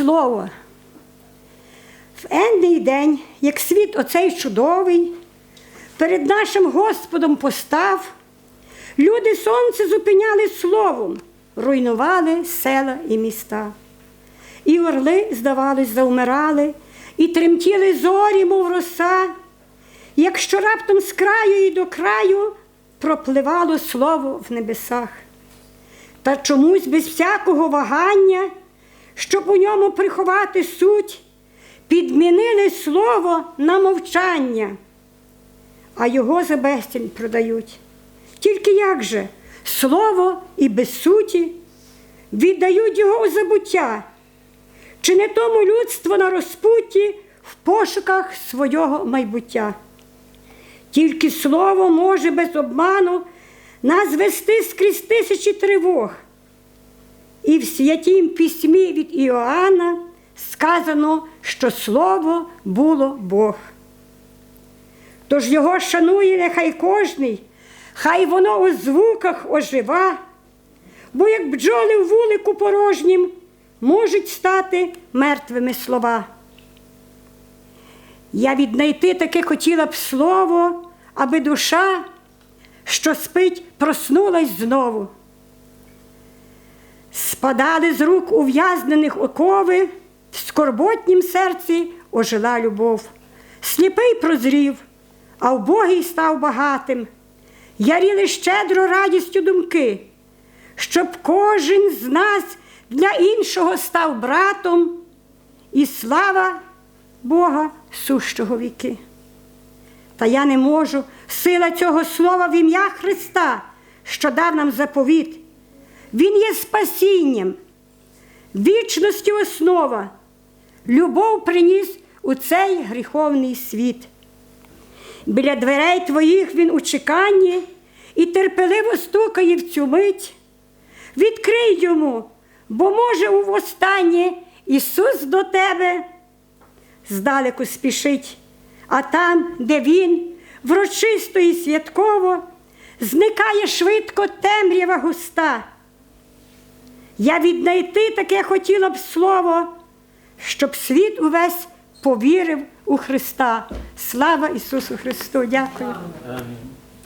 слово. В енний день, як світ оцей чудовий, перед нашим Господом постав, люди сонце зупиняли словом, руйнували села і міста. І орли, здавалось, завмирали, і тремтіли зорі, мов роса, якщо раптом з краю і до краю пропливало слово в небесах. Та чомусь без всякого вагання, щоб у ньому приховати суть, підмінили слово на мовчання, а його за безцінь продають. Тільки як же слово і без суті віддають його у забуття, чи не тому людство на розпутті в пошуках свого майбуття? Тільки слово може без обману нас вести скрізь тисячі тривог. І в святім письмі від Іоанна сказано, що слово було Бог. Тож його шанує нехай кожний, хай воно у звуках ожива, бо як бджоли в вулику порожнім можуть стати мертвими слова. Я віднайти таке хотіла б слово, аби душа, що спить, проснулась знову. Спадали з рук ув'язнених окови, в скорботнім серці ожила любов. Сліпий прозрів, а вбогий став багатим. Яріли щедро радістю думки, щоб кожен з нас для іншого став братом, і слава Бога сущого віки. Та я не можу, сила цього слова в ім'я Христа, що дав нам заповіт. Він є спасінням, вічності основа, любов приніс у цей гріховний світ. Біля дверей твоїх він у чеканні і терпеливо стукає в цю мить. Відкрий йому, бо може у востаннє Ісус до тебе здалеку спішить, а там, де він, врочисто і святково, зникає швидко темрява густа. Я віднайти таке хотіла б слово, щоб світ увесь повірив у Христа. Слава Ісусу Христу! Дякую.